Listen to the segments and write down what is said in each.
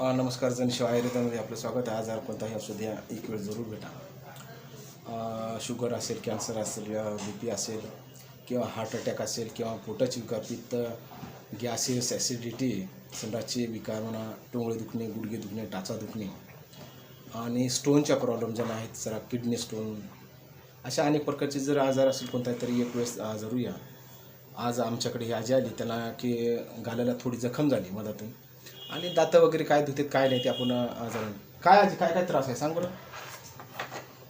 नमस्कार नमस्कार जनशिव आयुर्वेदामध्ये आपलं स्वागत आहे. आजार कोणताही असू द्या एक वेळ जरूर भेटा. शुगर असेल कॅन्सर असेल बी पी असेल किंवा हार्ट अटॅक असेल किंवा पोटाची विकार पित्त गॅसेस ॲसिडिटी संडाचे विकार म्हणा टोंगळे दुखणे गुडघे दुखणे टाचा दुखणे आणि स्टोनच्या प्रॉब्लेम ज्यांना आहेत जरा किडनी स्टोन अशा अनेक प्रकारचे जर आजार असेल कोणता तरी एक वेळेस जरूर या. आज आमच्याकडे ही आजी आली त्यांना की गाल्याला थोडी जखम झाली मधातून. आणि दात वगैरे काय धुतेत काय नाही ते आपण जाणून काय आजी काय काय त्रास आहे? सांग बरं.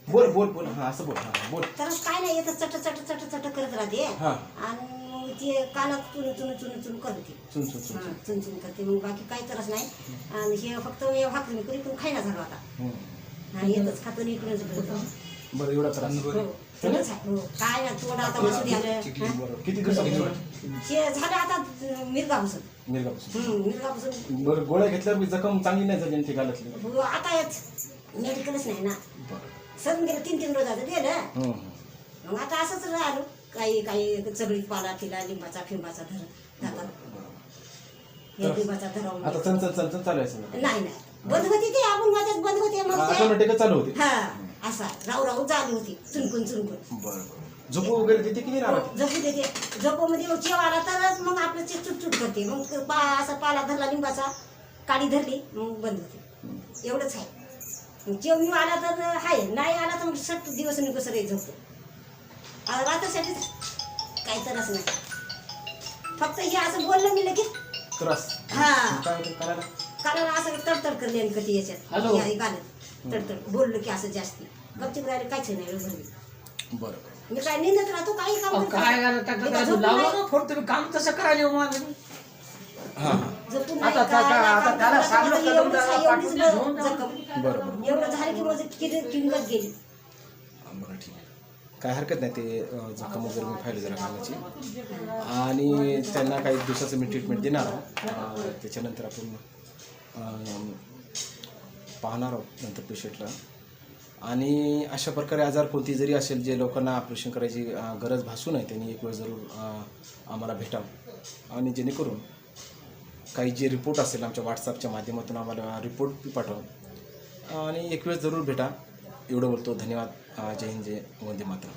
बोल बोल बोल. हां असं बोल हां बोल. तर काय नाही येतं चट चट चट चट करत राहते. हां. आणि मग ते कानात चुन चुन चुन चुन करते. चुन चुन चुन हां, चुन चुन करते. मग बाकी काही त्रास नाही. आणि हे फक्त या भाकरी करी पण खायला झालं आता. हं. हा येतच खातो बोलतो. बरं एवढा त्रास हो. हो. काय आता बसू हां. बरं. किती दिवसापासून हे झालं आता मिरगापासून. मिरगापासून. हम्म, मिरगापासून. बरं गोळ्या घेतल्यावर बी जखम चांगली नाही झाली गालातली हो, आता मेडिकलच नाही ना. बरं. गेलं तीन तीन दिलं हं, हं. मग आता असंच राहिलो. काही काही चगळीत पाला तिला लिंबाचा फिंबाचा धर जातात हे लिंबाचा धरावून आता चालू आहे सगळं. नाही नाही. बंद होती ते आपण माझ्यात बंद होते मग ते- ऑटोमॅटिकच चालू होते. हा. असा राहू राहू चालू होती. चुनकून चुनकून बरं बरं. झोपू वगैरे देते की नाही राहत झोपू देते. झोपूमध्ये मग जेव आला तरच मग आपलं ते चुटचुट करते. मग पा असा पाला धरला लिंबाचा काडी धरली मग बंद होते. एवढंच आहे. मग जेव मी आला तर आहे नाही आला तर मग सट दिवस निघू सर झोपतो आ, रात्रसाठी काही तरच नाही. फक्त हे असं बोललं मी लगेच त्रास. हा. काय करायला? कारण असं तडतड करले आणि कधी याच्यात. हॅलो. या- गाण्यात तडतड बोललो की असं जास्ती गपचिप राहिले काहीच नाही घरी बरं. मी काय निंदत राहतो काही काम काय. झालं? झोपून ना फोन तुम्ही काम तसं करायला येऊ हां झोपून नाही, आता- काय नाही, आता काम त्याला करत सांगलं राहतो. का एवढंच तुमच्या आहे, एवढीच पाठवून घेऊन ब- जा. जखम. बरं बरं. एवढं झालं की माझं किती किंमत गेली? बरं ठीक आहे. काय हरकत नाही ते अं, जखम वगैरे मी पाहिलं जरा कानाची आणि त्यांना काही दिवसाचं मी ट्रीटमेंट देणार आहोत. अं, त्याच्यानंतर आपण अं, पाहणार आहोत नंतर पेशंटला आणि अशा प्रकारे आजार कोणती जरी असेल जे लोकांना ऑपरेशन करायची गरज भासू नये त्यांनी एक वेळ जरूर आम्हाला भेटावं. आणि जेणेकरून काही जे रिपोर्ट असेल आमच्या व्हॉट्सअपच्या माध्यमातून आम्हाला रिपोर्ट पाठवा. आणि एक वेळ जरूर भेटा. एवढं बोलतो. धन्यवाद. जय हिंद जय वंदे मातरम.